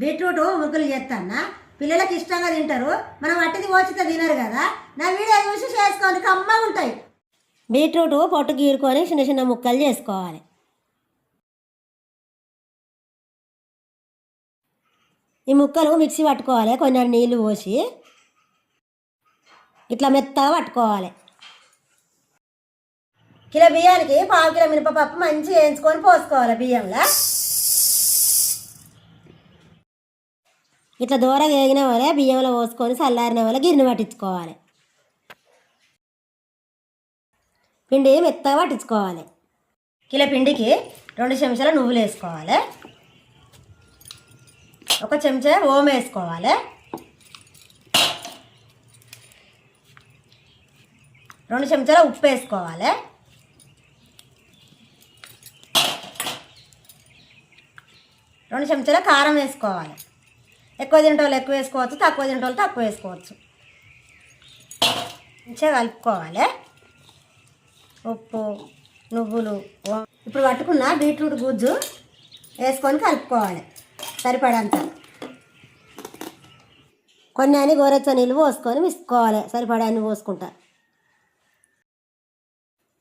Beetroot ముగ్గులు చేస్తానా పిల్లలకి ఇష్టంగా తింటారు. మనం అట్టిది పోచితే తినరు కదా. నా వీడియో చూసి చేసుకోండి కమ్మగా ఉంటాయి. బీట్రూట్ పొట్టు గీరుకొని చిన్న చిన్న ముక్కలు చేసుకోవాలి. ఈ ముక్కలు మిక్సీ పట్టుకోవాలి కొన్ని నీళ్ళు పోసి. ఇట్లా మెత్తగా పట్టుకోవాలి. కిలో బియ్యానికి పావు కిలో మినపప్పు మంచిగా వేయించుకొని పోసుకోవాలి బియ్యంలో. ఇట్లా దూర వేగిన వల్ల బియ్యంలో పోసుకొని చల్లారిన వల్ల గిన్నె పట్టించుకోవాలి. పిండి మెత్తగా పట్టించుకోవాలి. కిలో పిండికి రెండు చెంచాల నువ్వులు వేసుకోవాలి. ఒక చెంచా ఓమ వేసుకోవాలి. రెండు చెంచాల ఉప్పు వేసుకోవాలి. రెండు చెంచాల కారం వేసుకోవాలి. ఎక్కువ తింటోళ్ళు ఎక్కువ వేసుకోవచ్చు తక్కువ తింటోళ్ళు తక్కువ వేసుకోవచ్చు. మంచిగా కలుపుకోవాలి. ఉప్పు నువ్వులు ఇప్పుడు పట్టుకున్న బీట్రూట్ గుజ్జు వేసుకొని కలుపుకోవాలి. సరిపడంత. కొన్ని అని గోరెచ్చ నీళ్ళు పోసుకొని మిసుకోవాలి సరిపడా అన్ని పోసుకుంటా.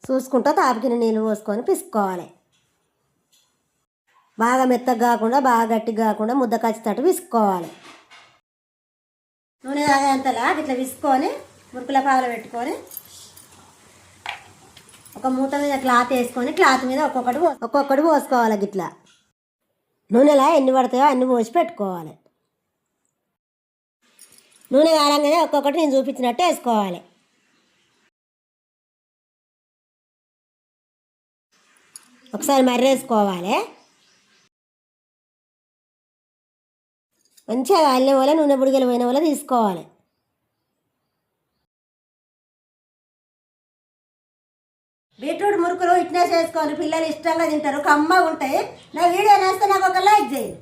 చూసుకుంటా తాపికిన నీళ్ళు పోసుకొని పిసుకోవాలి. బాగా మెత్తగా కాకుండా బాగా గట్టిగా కాకుండా ముద్ద కచ్చితట్టు విసుకోవాలి. నూనె తాగేంతలా ఇట్లా విసుకొని మురుకుల పాలు పెట్టుకొని ఒక మూత మీద క్లాత్ వేసుకొని క్లాత్ మీద ఒక్కొక్కటి ఒక్కొక్కటి పోసుకోవాలి గిట్లా. నూనెలా ఎన్ని పడతాయో అన్ని పోసి పెట్టుకోవాలి. నూనె కాలంగానే ఒక్కొక్కటి నేను చూపించినట్టు వేసుకోవాలి. ఒకసారి మర్రేసుకోవాలి. మంచిగా కాలిన వల్ల నూనె బుడిగలు పోయిన వల్ల తీసుకోవాలి. బీట్రూట్ మురుకులు ఇట్నే చేసుకోవాలి. పిల్లలు ఇష్టంగా తింటారు. కమ్మగా ఉంటాయి నా వీడియో నేస్తే నాకు ఒక లైక్ చేయండి